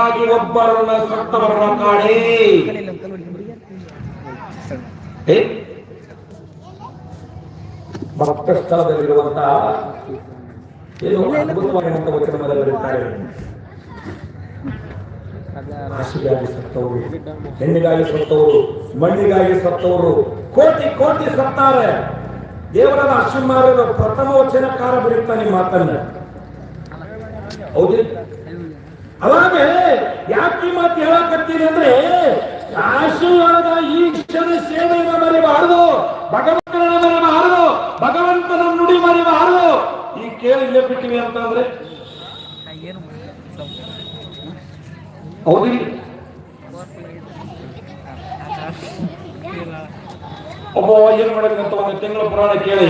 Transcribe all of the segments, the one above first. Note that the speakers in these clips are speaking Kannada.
ನಿನಗಾಗಿ ಒಬ್ಬರನ್ನ ಸತ್ತವರನ್ನ ಕಾಣಿ? ಭಕ್ತ ಸ್ಥಳದಲ್ಲಿರುವಂತಹ ಏನು ಅದ್ಭುತವಾಗಿರುವಂತ ವಚನದಲ್ಲಿ ಬರುತ್ತಾರೆ ಹಸಿಗಾಗಿ ಸತ್ತವರು, ಹೆಣ್ಣಿಗಾಗಿ ಸತ್ತವರು, ಮಣ್ಣಿಗಾಗಿ ಸತ್ತವರು, ಕೋಟಿ ಕೋಟಿ ಸತ್ತಾರೆ. ದೇವರ ಅಶ್ವಮಾರ್ಯದ ಪ್ರಥಮ ವಚನಕಾರ ಬರೀತಾನೆ ಈ ಮಾತನ್ನ. ಹೌದು. ಅವಾಗ ಯಾಕೆ ಈ ಮಾತು ಹೇಳಕತ್ತೀನಿ ಅಂದ್ರೆ ಕಾಶಿಯೊಳಗ ಈಶ್ವರ ಸೇವೆಯನ್ನು ಮರಿಬಾರದು ಭಗವಂತನ ಮರಿಬಾರದು ಭಗವಂತನ ನುಡಿ ಮರಿಬಾರದು ಈ ಕೇಳಿ ಇಲ್ಲೇ ಬಿಟ್ಟಿವಿ ಅಂತಂದ್ರೆ ಹೌದಿಲ್ಲ ಒಬ್ಬ ಏನ್ ಮಾಡಬೇಕಂತ ಒಂದು ತಿಂಗಳ ಪುರಾಣ ಕೇಳಿ.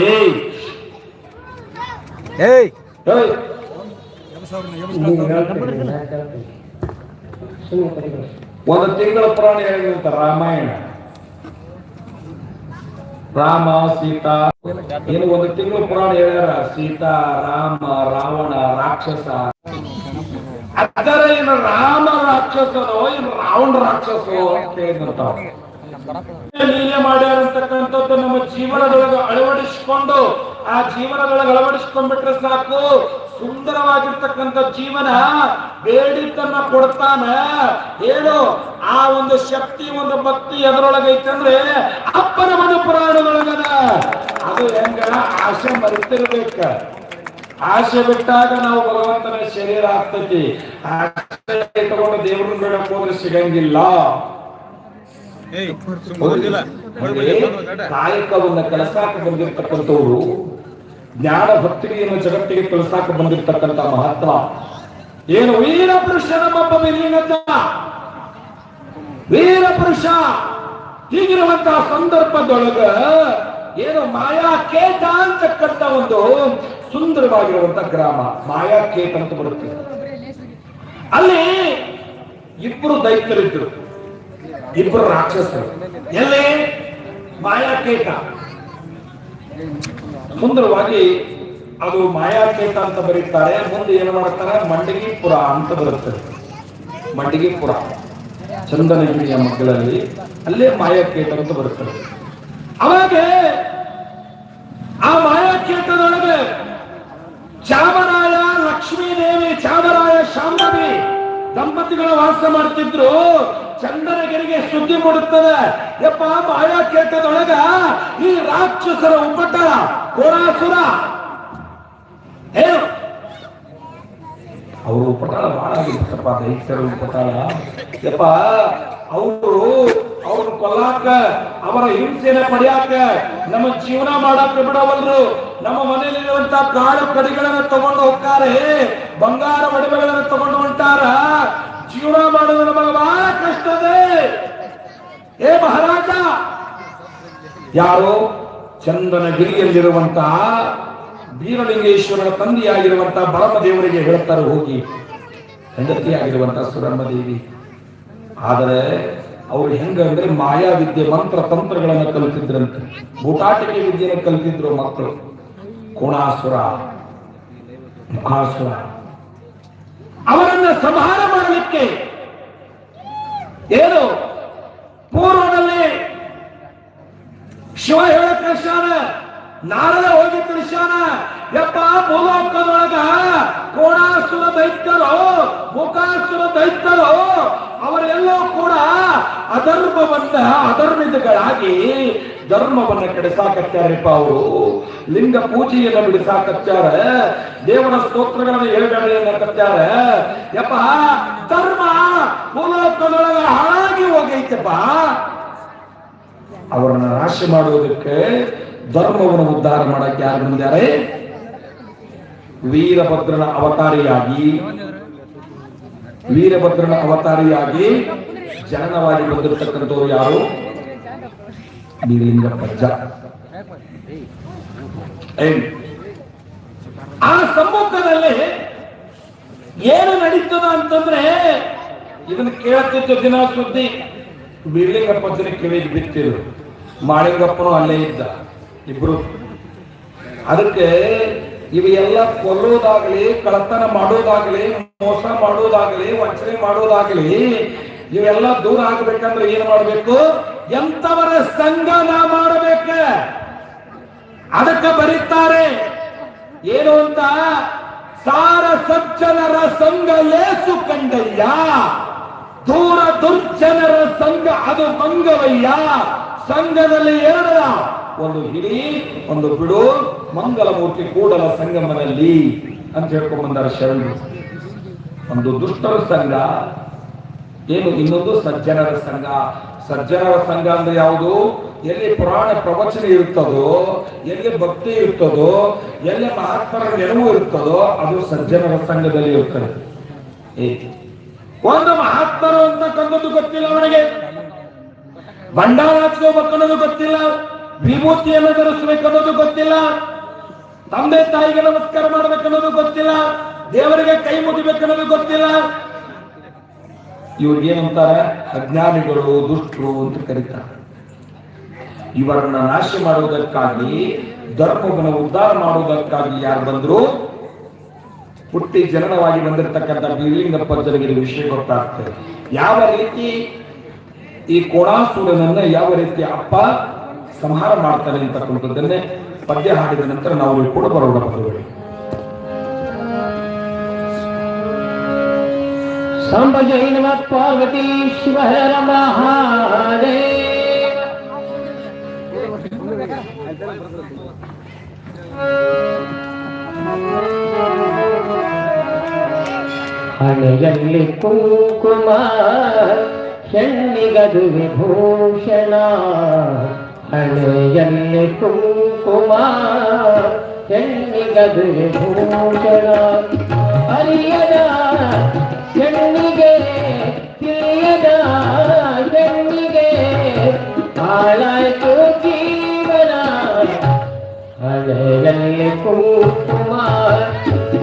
ಏಯ್! ಏಯ್! ಒಂದು ತಿಂಗಳ ಪುರಾಣ ಹೇಳಿದಂತ ರಾಮಾಯಣ. ರಾಮ ಸೀತಾ ಏನು ಒಂದು ತಿಂಗಳ ಪುರಾಣ ಹೇಳ್ಯಾರ ಸೀತಾ ರಾಮ ರಾವಣ ರಾಕ್ಷಸ. ಅದರ ಏನು ರಾಮ ರಾಕ್ಷಸನೋ ಏನು ರಾವಣ ರಾಕ್ಷಸೋ ಅಂತ ಹೇಳಿದಂತ ಲೀಲೆ ಮಾಡ್ಯಾರಂತಕ್ಕಂಥದ್ದು ನಮ್ಮ ಜೀವನದೊಳಗೆ ಅಳವಡಿಸಿಕೊಂಡು ಆ ಜೀವನದೊಳಗೆ ಅಳವಡಿಸ್ಕೊಂಡ್ಬಿಟ್ರೆ ಸಾಕು. ಸುಂದರವಾಗಿರ್ತಕ್ಕಂಥ ಜೀವನ ಬೇಡಿದ್ದನ್ನ ಕೊಡ್ತಾನ. ಏನು ಆ ಒಂದು ಶಕ್ತಿ ಒಂದು ಭಕ್ತಿ ಎದರೊಳಗೆ ಐತಂದ್ರೆ ಅಪ್ಪನ ಮನ ಪುರಾಣದೊಳಗದ. ಅದು ಹೆಂಗ ಆಸೆ ಮರೆತಿರ್ಬೇಕ. ಆಸೆ ಬಿಟ್ಟಾಗ ನಾವು ಭಗವಂತನ ಶರೀರ ಆಗ್ತೈತಿ. ಆಸೆ ತಗೊಂಡು ದೇವ್ರನ್ನ ಬೇಡಕ್ ಹೋದ್ರೆ ಸಿಗಂಗಿಲ್ಲ. ಕಾಯಕವನ್ನ ಕೆಲಸಕ್ಕೆ ಬಂದಿರತಕ್ಕಂಥವ್ರು ಜ್ಞಾನ ಭಕ್ತಿಯನ್ನು ಜಗತ್ತಿಗೆ ತಿಳಿಸಾಕ ಬಂದಿರತಕ್ಕಂತ ಮಹತ್ವ. ಏನು ವೀರ ಪುರುಷ ನಮ್ಮಪ್ಪ ಬಿಲಿಂಗಜ್ಜ ವೀರ ಪುರುಷ ಹೀಗಿರುವಂತಹ ಸಂದರ್ಭದೊಳಗ ಏನು ಮಾಯಾ ಕೇಟ ಅಂತಕ್ಕಂಥ ಒಂದು ಸುಂದರವಾಗಿರುವಂತ ಗ್ರಾಮ. ಮಾಯಾ ಕೇತ ಅಂತ ಬರುತ್ತೆ. ಅಲ್ಲಿ ಇಬ್ಬರು ದೈತ್ಯರಿದ್ರು. ಇಬ್ಬರು ರಾಕ್ಷಸರು. ಎಲ್ಲಿ? ಮಾಯಾಕೇಟ ಸುಂದರವಾಗಿ ಅದು ಮಾಯಾಕೇತ ಅಂತ ಬರೀತಾರೆ. ಮುಂದೆ ಏನು ಮಾಡ್ತಾರೆ? ಮಂಡಗಿಪುರ ಅಂತ ಬರುತ್ತದೆ ಮಂಡಗಿಪುರ ಚಂದನಗಿರಿಯ ಮಕ್ಕಳಲ್ಲಿ ಅಲ್ಲೇ ಮಾಯಾಕೇತ ಅಂತ ಬರುತ್ತದೆ ಅವಾಗ ಆ ಮಾಯಾಕೇತದೊಳಗೆ ಚಾಮರಾಯ, ಲಕ್ಷ್ಮೀದೇವಿ, ಚಾಮರಾಯ ಶಾಂಭವಿ ದಂಪತಿಗಳ ವಾಸ ಮಾಡ್ತಿದ್ರು. ಚಂದನಗಿರಿಗೆ ಸುದ್ದಿ ಮೂಡುತ್ತದೆ. ಯಪ್ಪ ಮಾಯಾಕೇತದೊಳಗ ಈ ರಾಕ್ಷಸರ ಉಪಟಳ ಕೋರಾಸುರ ಏನು ಅವರು ಉಪಟಳ ಬಹಳ ಆಗಿತ್ತಪ್ಪ ದೈತ್ಯರ ಉಪಟಳ ಯಪ್ಪ, ಅವರು, ಅವ್ರು ಕೊಲ್ಲಾಕ, ಅವರ ಹಿಂಸೆನ ಪಡೆಯಾಕ ನಮ್ಮ ಜೀವನ ಮಾಡಾಕ ಬಿಡವಲ್ರು. ನಮ್ಮ ಮನೆಯಲ್ಲಿರುವಂತ ಕಾಳು ಕಡಿಗಳನ್ನ ತಗೊಂಡು ಹೋಗ್ತಾರೆ. ಬಂಗಾರ ಒಡವೆಗಳನ್ನ ತಗೊಂಡು ಹೊಂಟಾರ. ಜೀವನ ಮಾಡೋದು ನಮಗೆ ಬಹಳ ಕಷ್ಟದೇ ಏ ಮಹಾರಾಜ. ಯಾರೋ? ಚಂದನಗಿರಿಯಲ್ಲಿರುವಂತಹ ಬೀರಲಿಂಗೇಶ್ವರನ ತಂದೆಯಾಗಿರುವಂತಹ ಬರಮದೇವರಿಗೆ ಹೇಳುತ್ತಾರೆ ಹೋಗಿ. ಹೆಂಡತಿಯಾಗಿರುವಂತಹ ಸುರಮ್ಮ ದೇವಿ ಆದರೆ ಅವರು ಹೆಂಗಂದ್ರೆ ಮಾಯಾ ವಿದ್ಯೆ ಮಂತ್ರ ತಂತ್ರಗಳನ್ನು ಕಲಿತಿದ್ರಂತೆ. ಬೂಟಾಟಿಕೆ ವಿದ್ಯೆಯನ್ನು ಕಲಿತಿದ್ರು ಮಕ್ಕಳು. ಕೋಣಾಸುರ, ಮುಖಾಸುರ. ಅವರನ್ನ ಸಂಹಾರ ಮಾಡಲಿಕ್ಕೆ ಏನು ಪೂರ್ವದಲ್ಲಿ ಶಿವ ಹೇಳ ಕೃಷ್ಣನ, ನಾರದ ಹೋಗಿ ತಿಳಿಸ್ಯಾನ ಯಪ್ಪ ಭೂಲೋಕದೊಳಗ ಕೋಣಾಸುರ ದೈತ್ಯರು, ಮುಖಾಸುರ ದೈತ್ಯರು ಅವರೆಲ್ಲೂ ಕೂಡ ಅಧರ್ಮವನ್ನ ಅಧರ್ಮಿತಗಳಾಗಿ ಧರ್ಮವನ್ನ ಕೆಡಿಸಾಕತ್ಯಾರಪ್ಪ ಅವರು. ಲಿಂಗ ಪೂಜೆಯನ್ನ ಬಿಡಿಸಾಕತ್ಯಾರ ದೇವರ ಸ್ತೋತ್ರಗಳನ್ನ ಹೇಳ್ಬೇಡ ಯಪ್ಪ, ಧರ್ಮ ಭೂಲೋಕದೊಳಗ ಹಾಳಾಗಿ ಹೋಗೈತಪ್ಪ. ಅವರನ್ನ ನಾಶ ಮಾಡುವುದಕ್ಕೆ ಧರ್ಮವನ್ನು ಉದ್ಧಾರ ಮಾಡಕ್ಕೆ ಯಾರು ಬಂದಿದ್ದಾರೆ? ವೀರಭದ್ರನ ಅವತಾರಿಯಾಗಿ ವೀರಭದ್ರನ ಅವತಾರಿಯಾಗಿ ಜನನವಾಗಿ ಬಂದಿರತಕ್ಕಂಥವ್ರು ಯಾರು? ಏನ್? ಆ ಸಮ್ಮುಖದಲ್ಲಿ ಏನು ನಡೀತದ ಅಂತಂದ್ರೆ ಇದನ್ನ ಕೇಳುತ್ತಿದ್ದ ದಿನ ಸುದ್ದಿ ಬೀರ್ಲಿಂಗಪ್ಪನ ಕಿವಿಗೆ ಬಿತ್ತಿದ್ರು ಮಾಳಿಂಗಪ್ಪನು ಅಲ್ಲೇ ಇದ್ದ, ಇಬ್ರು. ಅದಕ್ಕೆ ಇವೆಲ್ಲ ಕೊಲ್ಲೋದಾಗ್ಲಿ ಕಳತನ ಮಾಡೋದಾಗ್ಲಿ, ಮೋಸ ಮಾಡೋದಾಗ್ಲಿ, ವಂಚನೆ ಮಾಡೋದಾಗ್ಲಿ, ಇವೆಲ್ಲ ದೂರ ಆಗ್ಬೇಕಂದ್ರೆ ಏನ್ ಮಾಡ್ಬೇಕು? ಎಂತವರ ನಾ ಮಾಡಬೇಕ? ಅದಕ್ಕೆ ಬರೀತಾರೆ. ಏನು ಅಂತ? ಸಾರ ಸಜ್ಜನರ ಸಂಘ ಲೇಸು ಕಂಡಯ್ಯ. ದೂರ ದುರ್ಜನರ ಸಂಘ ಅದು ಮಂಗವಯ್ಯ. ಸಂಘದಲ್ಲಿ ಎರಡರ ಒಂದು ಹಿಡಿ, ಒಂದು ಬಿಡು, ಮಂಗಲಮೂರ್ತಿ ಕೂಡಲ ಸಂಗಮದಲ್ಲಿ ಅಂತ ಹೇಳ್ಕೊಂಡ್ ಬಂದಾರ ಶರಣರು ಒಂದು ದುಷ್ಟರ ಸಂಘ, ಏನು ಇನ್ನೊಂದು ಸಜ್ಜನರ ಸಂಘ? ಸಜ್ಜನರ ಸಂಘ ಅಂದ್ರೆ ಯಾವುದು? ಎಲ್ಲಿ ಪುರಾಣ ಪ್ರವಚನ ಇರುತ್ತದೋ ಎಲ್ಲಿ ಭಕ್ತಿ ಇರ್ತದೋ, ಎಲ್ಲಿ ಮಹಾತ್ಮರ ನೆರವು ಇರ್ತದೋ, ಅದು ಸಜ್ಜನರ ಸಂಘದಲ್ಲಿ ಇರ್ತದೆ. ಒಂದು ಮಹಾತ್ಮರು ಅಂತಕ್ಕಂಥದ್ದು ಗೊತ್ತಿಲ್ಲ ಅವನಿಗೆ. ಭಂಡಾರ ಹಚ್ಕೋಬೇಕನ್ನೋದು ಗೊತ್ತಿಲ್ಲ, ವಿಭೂತಿಯನ್ನು ಧರಿಸ್ಬೇಕನ್ನೋದು ಗೊತ್ತಿಲ್ಲ, ತಂದೆ ತಾಯಿಗೆ ನಮಸ್ಕಾರ ಮಾಡ್ಬೇಕನ್ನೋದು ಗೊತ್ತಿಲ್ಲ, ದೇವರಿಗೆ ಕೈ ಮುಗಿಬೇಕನ್ನೋದು ಗೊತ್ತಿಲ್ಲ. ಇವ್ರಿಗೇನಂತಾರೆ ಅಜ್ಞಾನಿಗಳು, ದುಷ್ಟರು ಅಂತ ಕರೀತಾರೆ. ಇವರನ್ನ ನಾಶ ಮಾಡುವುದಕ್ಕಾಗಿ, ಧರ್ಮವನ್ನು ಉದ್ಧಾರ ಮಾಡುವುದಕ್ಕಾಗಿ ಯಾರು ಬಂದ್ರು? ಹುಟ್ಟಿ ಜನನವಾಗಿ ಬಂದಿರತಕ್ಕಂಥ ಬಿಲಿಂಗಪ್ಪ ಜನರಿಗೆ ವಿಷಯ ಗೊತ್ತಾಗ್ತದೆ. ಯಾವ ರೀತಿ ಈ ಕೋಣಾಸುರನನ್ನ ಯಾವ ರೀತಿ ಅಪ್ಪ ಸಂಹಾರ ಮಾಡ್ತಾರೆ ಅಂತಕ್ಕಂಥದ್ದನ್ನೇ ಪದ್ಯ ಹಾಡಿದ ನಂತರ ನಾವು ಕೂಡ ಬರೋಣ ಬಂಧುಗಳು. ಸಂಭಜೈ ನಮ ಪಾರ್ವತಿ ಶಿವ ಹಣೆಯಲ್ಲಿ ಕುಂಕುಮ ಹೆಣ್ಣಿಗದು ವಿಭೂಷಣ ಹಣೆಯಲ್ಲಿ ಕುಂಕುಮ ಹೆಣ್ಣಿಗದು ವಿಭೂಷಣ ಅರಿಯದ ಹೆಣ್ಣಿಗೆ ತಿಳಿಯದ ಹೆಣ್ಣಿಗೆ ಹಾಳಾಯ್ತು ಜೀವನ ಹಳೆಯಲ್ಲಿ ಕುಂಕುಮ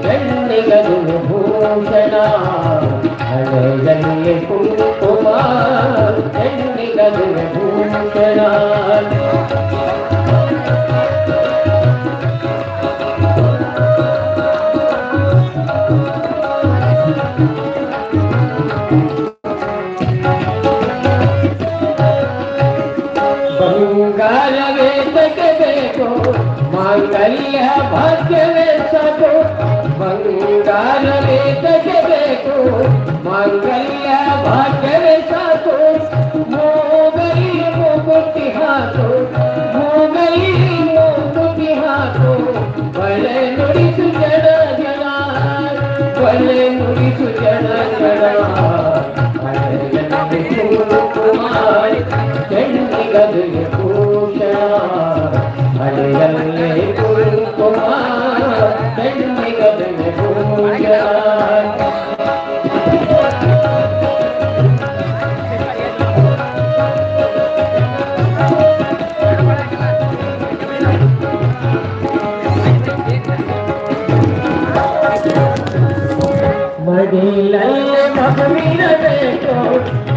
ಹೆಣ್ಣಿಗದು ಭೂಷಣ ಹಳೆಯಲ್ಲಿ जग में भूत करी है भक्ति सबो मंगल रे देखो मंगल है भक्ति सब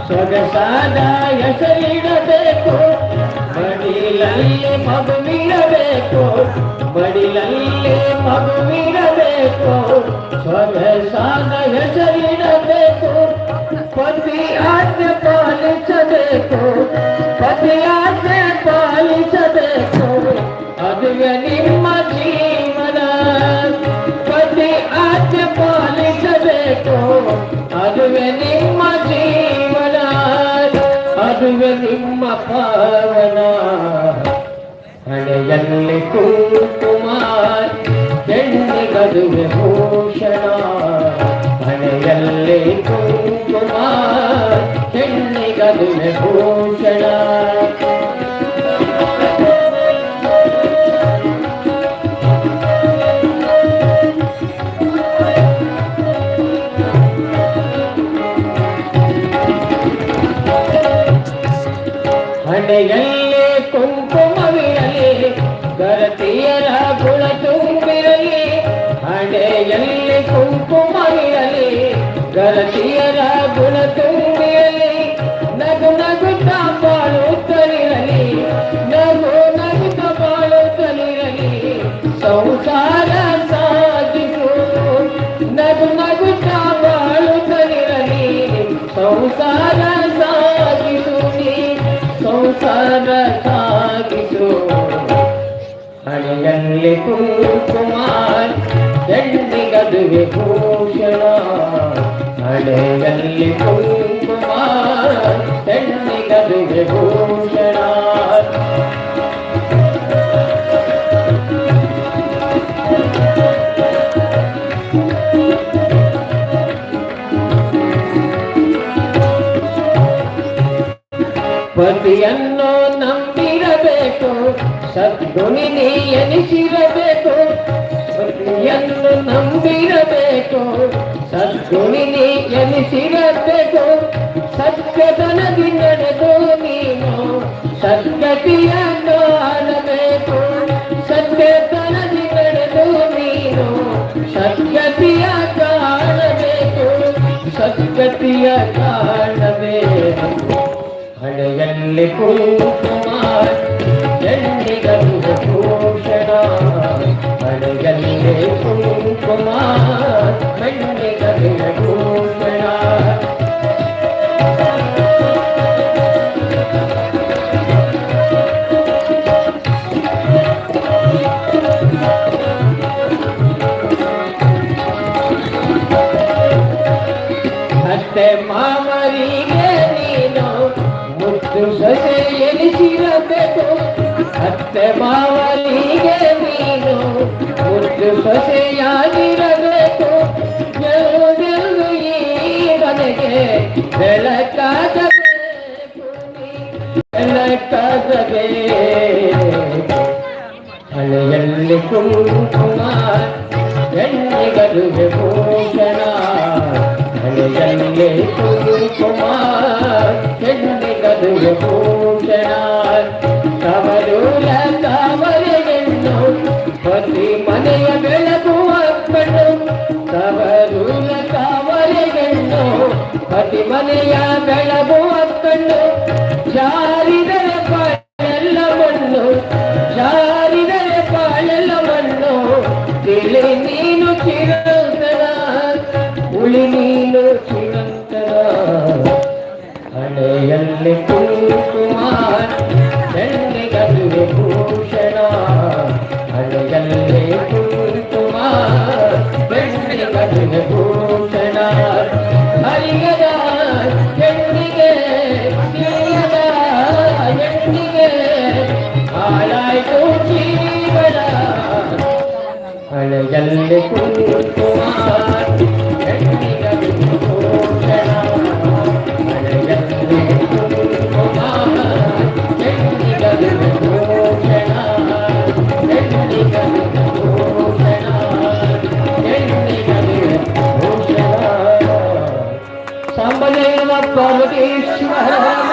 ಸೊಗಸಾದ ಹೆಸರಿಡಬೇಕು ಮಡಿಲಲ್ಲಿ ಮಗುವಿರಬೇಕು ಮಡಿಲಲ್ಲಿ ಮಗುವಿರಬೇಕು ಸೊಗಸಾದ ಹೆಸರಿಡಬೇಕು ಪತಿ ಆಜ್ಞೆ ಪಾಲಿಸಬೇಕು ಪತಿ ಆಜ್ಞೆ ಪಾಲಿಸಬೇಕು ಅದುವೆ ನಿಮ್ಮ ಜೀವನ ಪತಿ ಆಜ್ಞೆ ಪಾಲಿಸಬೇಕು ಅದುವೆ ನಿಮ್ಮ ಜೀವನ ಅದುವೆ ನಿಮ್ಮ ಪಾವನ ಹಣೆಯಲ್ಲಿ ಕುಂಕುಮ ಹೆಣ್ಣಿಗದುವೆ ಭೂಷಣ ಹಣೆಯಲ್ಲಿ ಕುಂಕುಮ ಹೆಣ್ಣಿಗದುವೆ ಭೂಷಣ ಹಣೆಯಲ್ಲಿ ಕುಂಕುಮವಿರಲಿ ಗರತಿಯರ ಗುಣ ತುಂಬಿರಲಿ ಹಣೆಯಲ್ಲಿ ಕುಂಕುಮವಿರಲಿ ಗರತಿಯರ ಹಣೆಯಲ್ಲಿ ಕುಂಕುಮಾರ್ ಹೆಣ್ಣಿಗದುವೆ ಭೂಷಣ ಸದ್ಗುಣಿ ನೀ ಎನಿಸಿರಬೇಕು ಪತಿಯನ್ನು ನಂಬಿರಬೇಕು ಸದ್ಗುಣಿ ನೀ ಎನಿಸಿರಬೇಕು ಸತ್ಯತನದಿ ನಡೆದು ನೀನು ಸದ್ಗತಿಯ ಕಾಣಬೇಕು ಸತ್ಯತನದಿ ನಡೆದು ನೀನು ಸದ್ಗತಿಯ ಕಾಣಬೇಕು ಸದ್ಗತಿಯ ಕಾಣಬೇಕು ಹಣೆಯಲ್ಲಿ ಕುಂಕುಮಾರ್ ಎಣ್ಣಿಗಂದು ಭೂಷಣ ಹಣೆಯಲ್ಲಿ ಕುಂಕುಮಾರ್ ಮುದ್ದು ಸೊಸೆಯಾಗಿರಬೇಕು ಎಲ್ಲೆಲ್ಲೂ ಈ ಮನೆಗೆ ಬೆಳಕಾಗಬೇಕು ನೀ ಬೆಳಕಾಗಬೇಕು ಹಳೆಯಲ್ಲಿ ಕುಂಕುಮ ಮನೆಯ ಬೆಳಗುವ ಕಣ್ಣು ಜಾರಿದರೆ ಎಲ್ಲವನ್ನು ಜಾರಿದರೆ ಬಾಳೆಲ್ಲವನ್ನು ತಿಳಿ ನೀನು ಚಿರಂತರ ಉಳಿ ನೀನು ಚಿರಂತರ ಹಣೆಯಲ್ಲಿ ಕುಂಕುಮಾರ್ ಹೆಣ್ಣಿಗದುವೆ ಭೂಷಣ ಸಾಂಬದೇವ ಪಾರ್ವತೀಶ್ವರ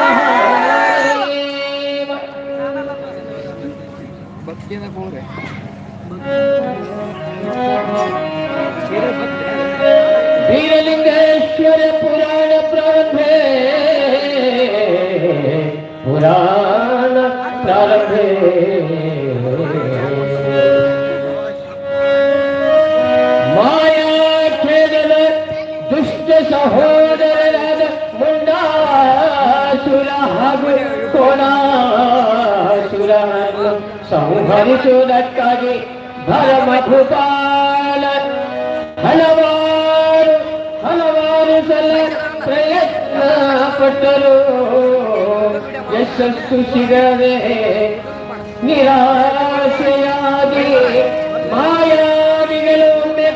好的。ಸಂಹರಿಸುವುದಕ್ಕಾಗಿ ಭರಮ ಭೂಪಾಲ ಹಲವಾರು ಹಲವಾರು ಸಲ ಪ್ರಯತ್ನ ಪಟ್ಟರು. ಯಶಸ್ಸು ಸಿಗದೆ ನಿರಾಶೆಯಾಗಿ ಮಾಯಾದಿಗಳು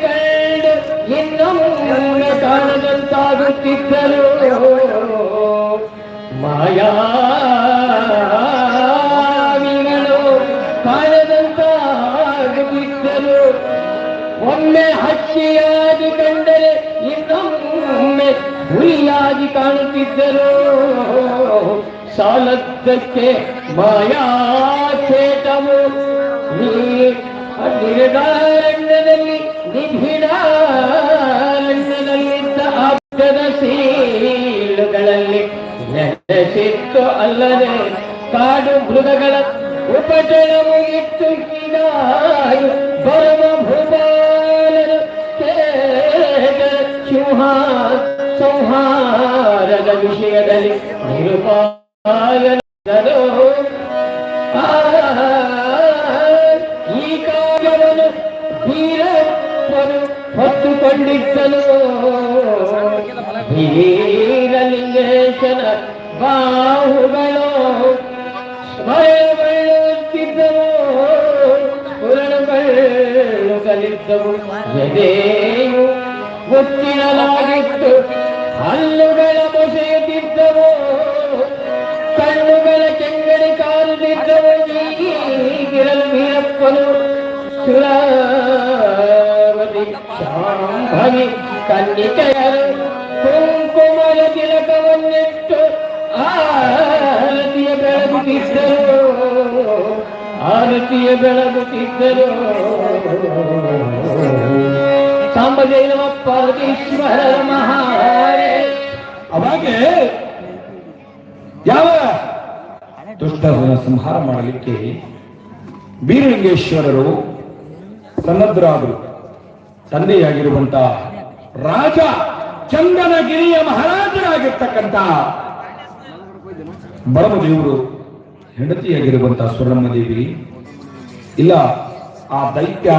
ಕಂಡು ಇನ್ನೊಮ್ಮೆ ಕಾಣದಂತಾಗುತ್ತಿದ್ದರು. ಒಮ್ಮೆ ಹಕ್ಕಿಯಾಗಿ ಕಂಡರೆ ಇನ್ನೊಮ್ಮೆ ಹುಲಿಯಾಗಿ ಕಾಣುತ್ತಿದ್ದರು. ಸಾಲದ್ದಕ್ಕೆ ಮಾಯಾ ಚೇಟವು ನಿರ್ದಾರಣ್ಯದಲ್ಲಿ ನಿಭಿಡಾರಣ್ಯದಲ್ಲಿದ್ದ ಆಪ್ತದ ಸೀಳುಗಳಲ್ಲಿ ನೆಲೆಸಿತ್ತು ಅಲ್ಲದೆ ಕಾಡು ಮೃಗಗಳ ಉಪಟಳವು ಇತ್ತು. ಹೀಗಾಯು ಪರಮ ನಿರುಪಾಯನರು ಆ, ಈ ಕಾಲವನ್ನು ವೀರಪ್ಪನು ಹೊತ್ತುಕೊಂಡಿದ್ದನು ವೀರಲಿಂಗೇಶನ ಬಾಹುಗಳು ಸ್ಮರಣಗೊಳ್ಳುತ್ತಿದ್ದವು ಪುರಣಗಳು ಕಲಿದ್ದವು ಎದೆಯು ಮುತ್ತಿನಲಾಗಿತ್ತು ಹಲ್ಲುಗಳ ವೀರಪ್ಪನು ಸುರಾವತಿ ಶಾಂಭವಿ ಕನ್ನಿಕೆಯರು ಕುಂಕುಮದ ತಿಲಕವನ್ನಿಟ್ಟು ಆರತಿಯ ಬೆಳಗುತ್ತಿದ್ದರು ಆರತಿಯ ಬೆಳಗುತ್ತಿದ್ದರು ಸಾಂಬದೇವ ಪಾರ್ವತೀಶ್ವರ ಮಹಾರೇ ಅವಾಗೆ ಯಾವ ದುಷ್ಟರನ್ನು ಸಂಹಾರ ಮಾಡಲಿಕ್ಕೆ ಬೀರಲಿಂಗೇಶ್ವರರು ಸನ್ನದ್ರಾದರು ತಂದೆಯಾಗಿರುವಂತ ರಾಜ ಚಂದನಗಿರಿಯ ಮಹಾರಾಜರಾಗಿರ್ತಕ್ಕಂಥ ಬರಮದೇವರು ಹೆಂಡತಿಯಾಗಿರುವಂತ ಸ್ವರ್ಣಮ್ಮ ದೇವಿ. ಇಲ್ಲ, ಆ ದೈತ್ಯ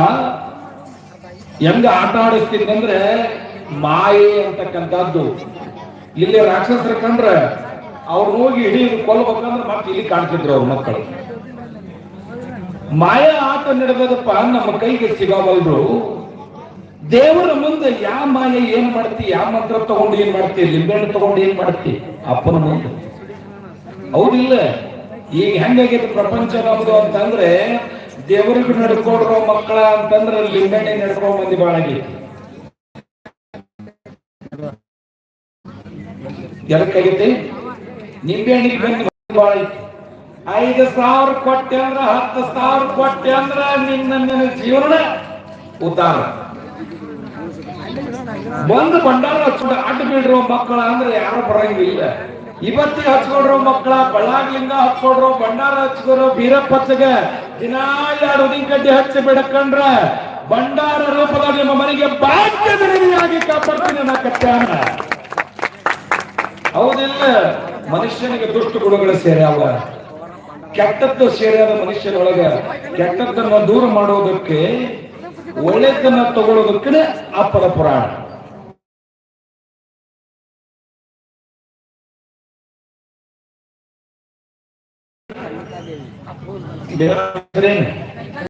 ಹೆಂಗ ಆಟ ಆಡಿಸ್ತಿದ್ದಂದ್ರೆ ಮಾಯೆ ಅಂತಕ್ಕಂಥದ್ದು. ಇಲ್ಲಿ ರಾಕ್ಷಸರ ಕಂಡ್ರೆ ಅವ್ರು ಹೋಗಿ ಇಡೀ ಕೊಲ್ಬೇಕಂದ್ರೆ ಮತ್ತೆ ಇಲ್ಲಿ ಕಾಣ್ತಿದ್ರು ಅವ್ರ ಮಕ್ಕಳು. ಮಾಯ ಆಟ ನಡೆದದಪ್ಪ ನಮ್ಮ ಕೈಗೆ ಸಿಗವಲ್ರು ದೇವರ ಮುಂದೆ ಯಾವ ಮಾಯ ಏನ್ ಮಾಡ್ತಿ? ಯಾವ ಮಂತ್ರ ತಗೊಂಡು ಏನ್ ಮಾಡ್ತಿ? ಲಿಂಬೆಹಣ್ಣು ತಗೊಂಡು ಏನ್ ಮಾಡ್ತಿ? ಅಪ್ಪನ ಮುಂದೆ. ಹೌದಿಲ್ಲ? ಈಗ ಹೆಂಗಾಗೈತಿ ಪ್ರಪಂಚ ನಮ್ದು ಅಂತಂದ್ರೆ, ದೇವರಿಗೂ ನಡ್ಕೊಡ್ರೋ ಮಕ್ಕಳ ಅಂತಂದ್ರೆ ನಡ್ಕೊ ಬಂದಿ ಬಾಳ ಆಗೈತಿ. ಎದಕ್ಕಾಗೈತಿ? ನಿಂಬೆಹಣ್ಣಿಗೆ ಬಂದು ಮಂದಿ ಬಾಳ ಐದು ಸಾವಿರ ಕೊಟ್ಟೆ ಅಂದ್ರ ಹತ್ತು ಸಾವಿರ ಕೊಟ್ಟೆ ಅಂದ್ರ ನಿನ್ನ ಜೀವನ ಉದ್ದಾರ. ಬಂದು ಬಂಡಾರ ಹಚ್ಕೊಂಡು ಅಡ್ಡ ಬಿಡ್ರೋ ಮಕ್ಕಳ ಅಂದ್ರೆ ಯಾರು ಬರಂಗಿಲ್ಲ. ಇವತ್ತಿಗೆ ಹಚ್ಕೊಡ್ರೋ ಮಕ್ಕಳ, ಬಳ್ಳಾರಿಯಿಂದ ಹಚ್ಕೊಡ್ರೋ ಬಂಡಾರ ಹಚ್ಕೊಡ್ರೋ ಬೀರಪ್ಪಚ್ಚಗ ದಿನಾ ಎರಡು ಉದಿನ ಕಡ್ಡಿ ಹಚ್ಚಿ ಬಿಡಕಂಡ್ರ ಬಂಡಾರ ರೂಪದಾಗ ನಿಮ್ಮ ಮನೆಗೆ ಭಾಗ್ಯದ ಕಾಪಾಡ್ತೀನಿ ಹೌದಿಲ್ಲ, ಮನುಷ್ಯನಿಗೆ ದುಷ್ಟ ಗುಣಗಳು ಸೇರ್ಯಾವ. ಕೆಟ್ಟದ್ದು ಸೇರಿದ ಮನುಷ್ಯನೊಳಗ ಕೆಟ್ಟದ್ದನ್ನ ದೂರ ಮಾಡೋದಕ್ಕೆ ಒಳ್ಳೆದನ್ನ ತಗೊಳ್ಳೋದಕ್ಕೆ ಅಪ್ಪದ ಪುರಾಣ ಬೇರೆ?